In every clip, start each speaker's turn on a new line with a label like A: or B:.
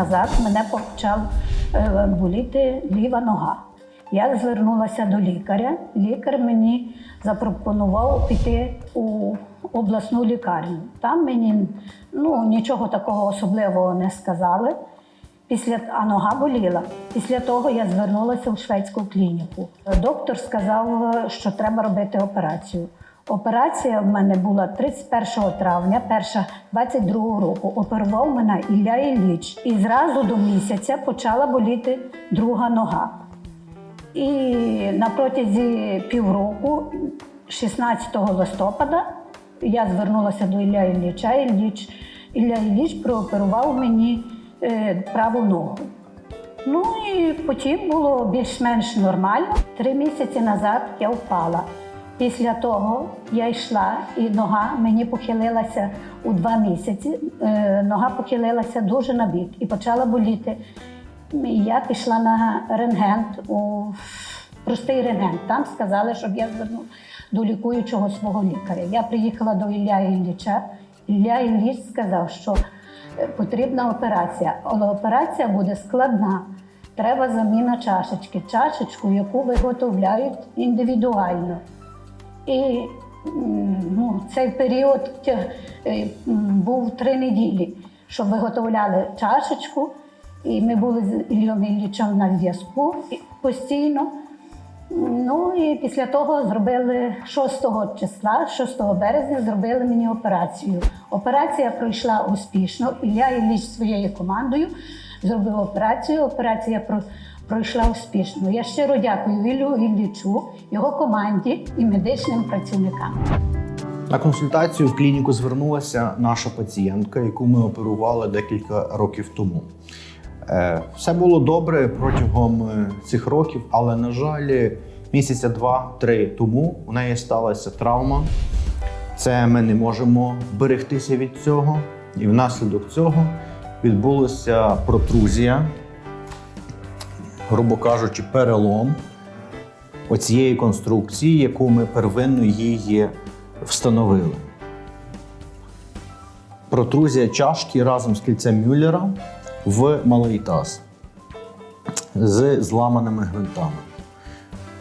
A: назад мене почав е, боліти ліва нога. Я звернулася до лікаря. Лікар мені запропонував піти у обласну лікарню. Там мені ну, нічого такого особливого не сказали. Після а нога боліла. Після того я звернулася в шведську клініку. Доктор сказав, що треба робити операцію. Операція в мене була 31 травня, перша 22 року. Оперував мене Ілля Ілліч. І зразу до місяця почала боліти друга нога. І на протязі півроку, 16 листопада, я звернулася до Ілля Ілліча. Ілліч, Ілля Ілліч прооперував мені е, праву ногу. Ну і потім було більш-менш нормально. Три місяці назад я впала. Після того я йшла, і нога мені похилилася у два місяці. Е, нога похилилася дуже на бік і почала боліти. Я пішла на рентген, у простий рентген. Там сказали, щоб я зверну до лікуючого свого лікаря. Я приїхала до Ілля Ілліча. Ілля Ілліч сказав, що е, потрібна операція, але операція буде складна. Треба заміна чашечки, чашечку, яку виготовляють індивідуально. І ну, цей період е, був три неділі, що виготовляли чашечку, і ми були з Ільєм Іллічем на зв'язку постійно. Ну і після того зробили 6 числа, 6 березня, зробили мені операцію. Операція пройшла успішно. Ілля Ілліч своєю командою зробив операцію. Операція про- пройшла успішно. Я щиро дякую Іллю Іллічу, його команді і медичним працівникам.
B: На консультацію в клініку звернулася наша пацієнтка, яку ми оперували декілька років тому. Е, Все було добре протягом е, цих років, але, на жаль, місяця два-три тому у неї сталася травма. Це ми не можемо берегтися від цього. І внаслідок цього відбулася протрузія, грубо кажучи, перелом оцієї конструкції, яку ми первинно її встановили. Протрузія чашки разом з кільцем Мюллера в малий таз з зламаними гвинтами.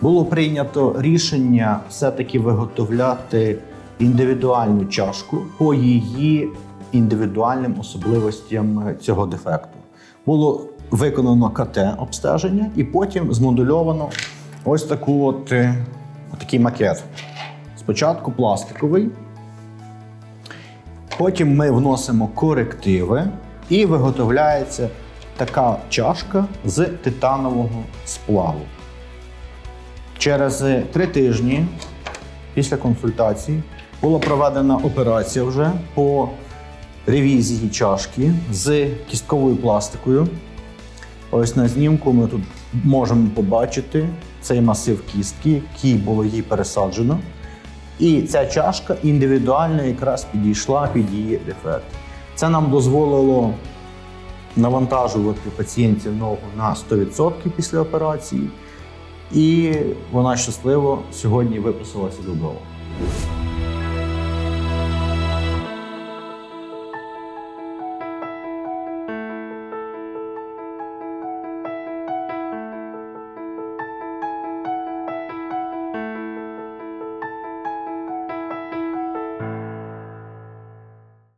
B: Було прийнято рішення все-таки виготовляти індивідуальну чашку по її індивідуальним особливостям цього дефекту. Було виконано КТ-обстеження і потім змодульовано ось таку от, е, такий макет. Спочатку пластиковий, потім ми вносимо корективи і виготовляється така чашка з титанового сплаву. Через три тижні після консультації була проведена операція вже по ревізії чашки з кістковою пластикою. Ось на знімку ми тут можемо побачити цей масив кістки, який було їй пересаджено. І ця чашка індивідуально якраз підійшла під її дефект. Це нам дозволило навантажувати пацієнтів ногу на 100% після операції, і вона щасливо сьогодні виписалася додому.